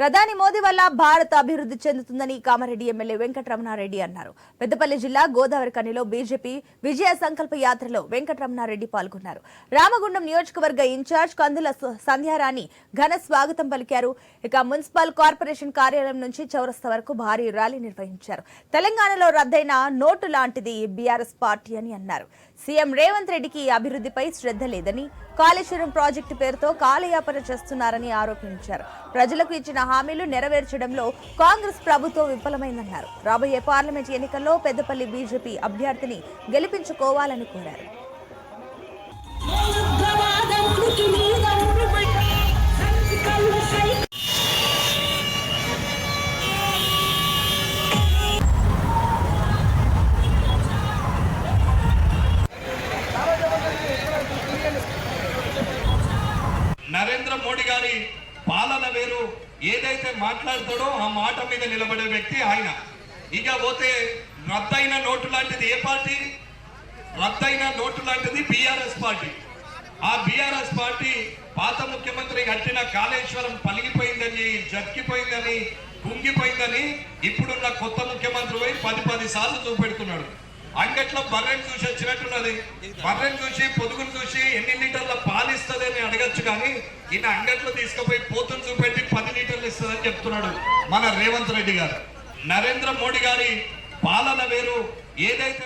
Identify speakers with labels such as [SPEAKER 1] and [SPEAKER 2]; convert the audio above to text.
[SPEAKER 1] ప్రధాని మోదీ వల్ల భారత్ అభివృద్ధి చెందుతుందని కామారెడ్డి ఎమ్మెల్యే వెంకటరమణారెడ్డి అన్నారు. పెద్దపల్లి జిల్లా గోదావరి కనిలో బీజేపీ విజయ సంకల్ప యాత్రలో వెంకటరమణారెడ్డి పాల్గొన్నారు. రామగుండం నియోజకవర్గ ఇన్ఛార్జ్ కందుల సంధ్యారాణి ఘన స్వాగతం పలికారు. ఇక మున్సిపల్ కార్పొరేషన్ కార్యాలయం నుంచి చౌరస్తా వరకు భారీ ర్యాలీ నిర్వహించారు. తెలంగాణలో రద్దయిన నోటు లాంటిది బీఆర్ఎస్ పార్టీ అని అన్నారు. సీఎం రేవంత్ రెడ్డికి అభివృద్ధిపై శ్రద్ధ లేదని కాళేశ్వరం ప్రాజెక్టు పేరుతో కాలయాపన చేస్తున్నారని ఆరోపించారు. ప్రజలకు ఇచ్చిన హామీలు నెరవేర్చడంలో కాంగ్రెస్ ప్రభుత్వం విఫలమైందన్నారు. రాబోయే పార్లమెంట్ ఎన్నికల్లో పెద్దపల్లి బీజేపీ అభ్యర్థిని గెలిపించుకోవాలని కోరారు.
[SPEAKER 2] నరేంద్ర మోడీ గారి పాలన వేరు. ఏదైతే మాట్లాడతాడో ఆ మాట మీద నిలబడే వ్యక్తి ఆయన. ఇక పోతే రద్దయిన నోటు లాంటిది ఏ పార్టీ? రద్దయిన నోటు లాంటిది బీఆర్ఎస్ పార్టీ. ఆ బీఆర్ఎస్ పార్టీ పాత ముఖ్యమంత్రి కట్టిన కాళేశ్వరం పలిగిపోయిందని జక్కిపోయిందని కుంగిపోయిందని ఇప్పుడున్న కొత్త ముఖ్యమంత్రి పోయి పది పది సార్లు చూపెడుతున్నాడు. అంగట్లో బర్రెని చూసి వచ్చినట్టున్నది. బర్రెని చూసి పొదుగును చూసి ఎన్ని లీటర్ల పాలు కానీ ఈయన అంగట్లో తీసుకుపోయి పోతును చూపెట్టి పది లీటర్లు ఇస్తుందని చెప్తున్నాడు మన రేవంత్ రెడ్డి గారు. నరేంద్ర మోడీ గారి పాలన వేరు. ఏదైతే